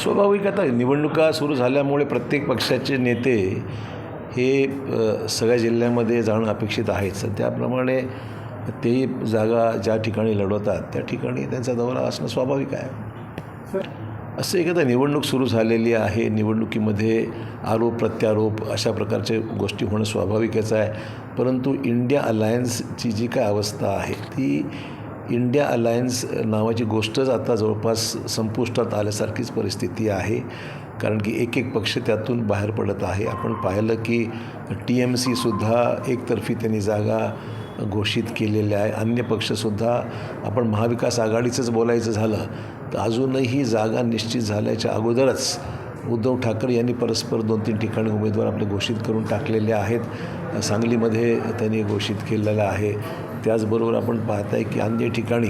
स्वाभाविक आता निवडणुका सुरू झाल्यामुळे प्रत्येक पक्षाचे नेते हे सगळ्या जिल्ह्यामध्ये जाणं अपेक्षित आहेच त्याप्रमाणे ते जागा ज्या ठिकाणी लढवतात त्या ठिकाणी त्यांचा दौरा असणं स्वाभाविक आहे. असं एखादा निवडणूक सुरू झालेली आहे. निवडणुकीमध्ये आरोप प्रत्यारोप अशा प्रकारच्या गोष्टी होणं स्वाभाविकच आहे. परंतु इंडिया अलायन्सची जी काय अवस्था आहे ती इंडिया अलायन्स नावाची गोष्टच आता जवळपास संपुष्टात आल्यासारखीच परिस्थिती आहे. कारण की एक एक पक्ष त्यातून बाहेर पडत आहे. आपण पाहिलं की टी एम सीसुद्धा एकतर्फी त्यांनी जागा घोषित केलेल्या आहे. अन्य पक्षसुद्धा आपण महाविकास आघाडीचंच बोलायचं झालं तर अजूनही जागा निश्चित झाल्याच्या अगोदरच उद्धव ठाकरे यांनी परस्पर दोन तीन ठिकाणी उमेदवार आपले घोषित करून टाकलेले आहेत. सांगलीमध्ये त्यांनी घोषित केलेलं आहे. त्याचबरोबर आपण पाहत आहे की अन्य ठिकाणी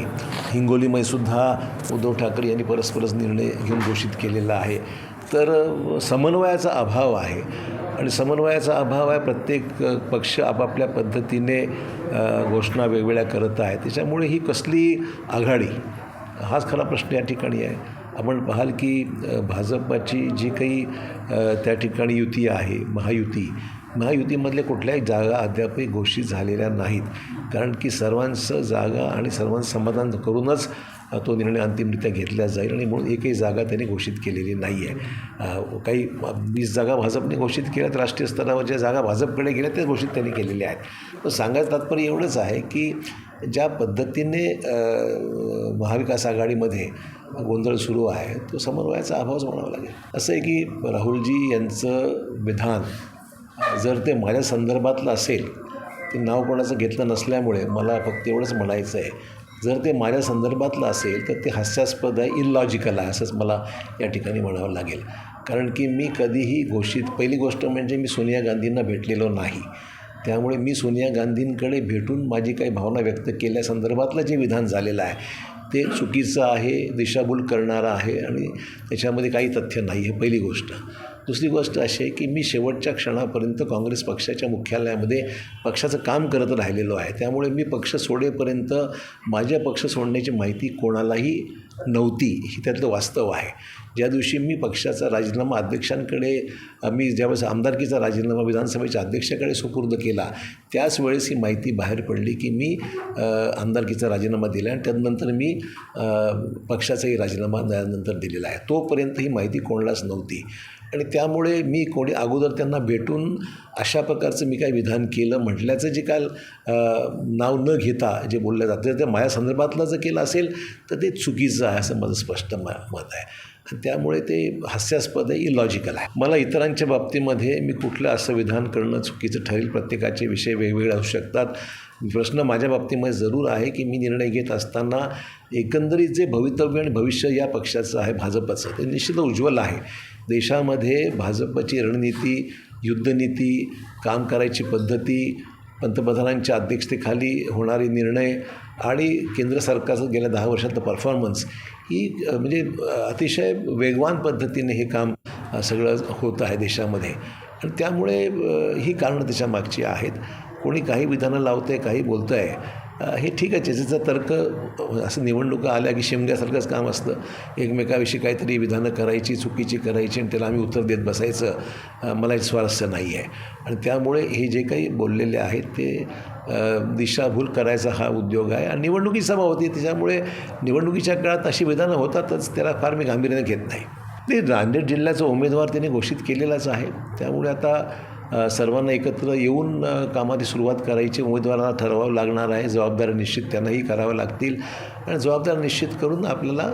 हिंगोलीमध्ये सुद्धा उद्धव ठाकरे यांनी परस्परच निर्णय घेऊन घोषित केलेला आहे. तर समन्वयाचा अभाव आहे आणि समन्वयाचा अभाव आहे प्रत्येक पक्ष आपापल्या पद्धतीने घोषणा वेगवेगळ्या करत आहे. त्याच्यामुळे ही कसली आघाडी? हाच खरा प्रश्न या ठिकाणी आहे. आपण पाहाल की भाजपची भाजपाची जी काही त्या ठिकाणी युती आहे महायुती महायुतीमधल्या कुठल्याही जागा अद्यापही घोषित झालेल्या नाहीत. कारण की सर्वांचं जागा आणि सर्वांचं समाधान करूनच तो निर्णय अंतिमरित्या घेतला जाईल आणि म्हणून एकही जागा त्यांनी घोषित केलेली नाही आहे काही वीस जागा भाजपने घोषित केल्यात राष्ट्रीय स्तरावर ज्या जागा भाजपकडे गेल्या त्या घोषित त्यांनी केलेल्या आहेत. पण सांगायचं तात्पर्य एवढंच आहे की ज्या पद्धतीने महाविकास आघाडीमध्ये गोंधळ सुरू आहे तो समन्वयाचा अभावच म्हणावा लागेल. असं आहे की राहुलजी यांचं विधान जर ते माझ्या संदर्भातलं असेल ते नाव कोणाचं घेतलं नसल्यामुळे मला फक्त एवढंच म्हणायचं आहे. जर ते माझ्या संदर्भातलं असेल तर ते हास्यास्पद आहे इलॉजिकल आहे असंच मला या ठिकाणी म्हणावं लागेल. कारण की मी कधीही घोषित पहिली गोष्ट म्हणजे मी सोनिया गांधींना भेटलेलो नाही. त्यामुळे मी सोनिया गांधींकडे भेटून माझी काही भावना व्यक्त केल्यासंदर्भातलं जे विधान झालेलं आहे ते चुकीचं आहे दिशाभूल करणारं आहे आणि त्याच्यामध्ये काही तथ्य नाही हे पहिली गोष्ट. दुसरी गोष्ट अशी आहे की मी शेवटच्या क्षणापर्यंत काँग्रेस पक्षाच्या मुख्यालयामध्ये पक्षाचं काम करत राहिलेलो आहे. त्यामुळे मी पक्ष सोडेपर्यंत माझ्या पक्ष सोडण्याची माहिती कोणालाही नव्हती. ही त्यातलं वास्तव आहे. ज्या दिवशी मी पक्षाचा राजीनामा अध्यक्षांकडे मी ज्यावेळेस आमदारकीचा राजीनामा विधानसभेच्या अध्यक्षाकडे सुपूर्द केला त्याच वेळेस ही माहिती बाहेर पडली की मी आमदारकीचा राजीनामा दिला आणि त्यानंतर मी पक्षाचाही राजीनामा नंतर दिलेला आहे. तोपर्यंत ही माहिती कोणालाच नव्हती. आणि त्यामुळे मी कोणी अगोदर त्यांना भेटून अशा प्रकारचं मी काय विधान केलं म्हटल्याचं जे काल नाव न घेता जे बोललं जातं ते माझ्या संदर्भातलं जर केलं असेल तर ते चुकीचं आहे असं माझं स्पष्ट म मत आहे. त्यामुळे ते हास्यास्पद आहे इलॉजिकल आहे. मला इतरांच्या बाबतीमध्ये मी कुठलं असं विधान करणं चुकीचं ठरेल? प्रत्येकाचे विषय वेगवेगळे असू शकतात. प्रश्न माझ्या बाबतीमध्ये जरूर आहे की मी निर्णय घेत असताना एकंदरीत जे भवितव्य आणि भविष्य या पक्षाचं आहे भाजपचं ते निश्चित उज्ज्वल आहे. देशामध्ये भाजपची रणनीती युद्धनीती काम करायची पद्धती पंतप्रधानांच्या अध्यक्षतेखाली होणारे निर्णय आणि केंद्र सरकारचं गेल्या दहा वर्षातलं परफॉर्मन्स ही म्हणजे अतिशय वेगवान पद्धतीने हे काम सगळं होत आहे देशामध्ये. आणि त्यामुळे ही कारणं त्याच्या मागची आहेत. कोणी काही विधानं लावतं आहे काही बोलतं आहे हे ठीक आहे त्याचा तर्क असं निवडणुका आल्या की शिमग्यासारखंच काम असतं. एकमेकाविषयी काहीतरी विधानं करायची चुकीची करायची आणि त्याला आम्ही उत्तर देत बसायचं मला स्वारस्य नाही आहे. आणि त्यामुळे हे जे काही बोललेले आहेत ते दिशाभूल करायचा हा उद्योग आहे. आणि निवडणुकी सभा होती त्याच्यामुळे निवडणुकीच्या काळात अशी विधानं होतातच त्याला फार मी गांभीर्याने घेत नाही. ते नांदेड जिल्ह्याचा उमेदवार त्यांनी घोषित केलेलाच आहे. त्यामुळे आता सर्वांना एकत्र येऊन कामाची सुरुवात करायची. उमेदवारांना ठरवावं लागणार आहे. जबाबदाऱ्या निश्चित त्यांनाही कराव्या लागतील. आणि जबाबदाऱ्या निश्चित करून आपल्याला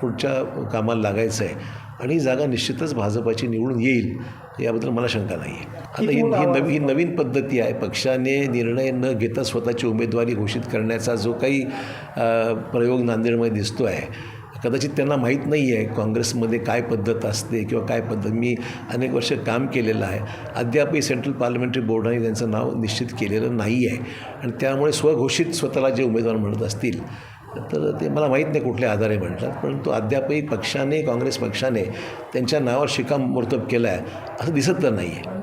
पुढच्या कामाला लागायचं आहे. आणि जागा निश्चितच भाजपाची निवडून येईल याबद्दल मला शंका नाही आहे आता ही ही नवी ही नवीन पद्धती आहे. पक्षाने निर्णय न घेता स्वतःची उमेदवारी घोषित करण्याचा जो काही प्रयोग नांदेडमध्ये दिसतो आहे कदाचित त्यांना माहीत नाही आहे काँग्रेसमध्ये काय पद्धत असते किंवा काय पद्धत. मी अनेक वर्ष काम केलेलं आहे. अद्यापही सेंट्रल पार्लमेंटरी बोर्डाने त्यांचं नाव निश्चित केलेलं नाही आहे. आणि त्यामुळे स्वघोषित स्वतःला जे उमेदवार म्हणत असतील तर ते मला माहीत नाही कुठल्या आधारे म्हणतात. परंतु अद्यापही पक्षाने काँग्रेस पक्षाने त्यांच्या नावावर शिक्कामोर्तब केलं आहे असं दिसत तर नाही आहे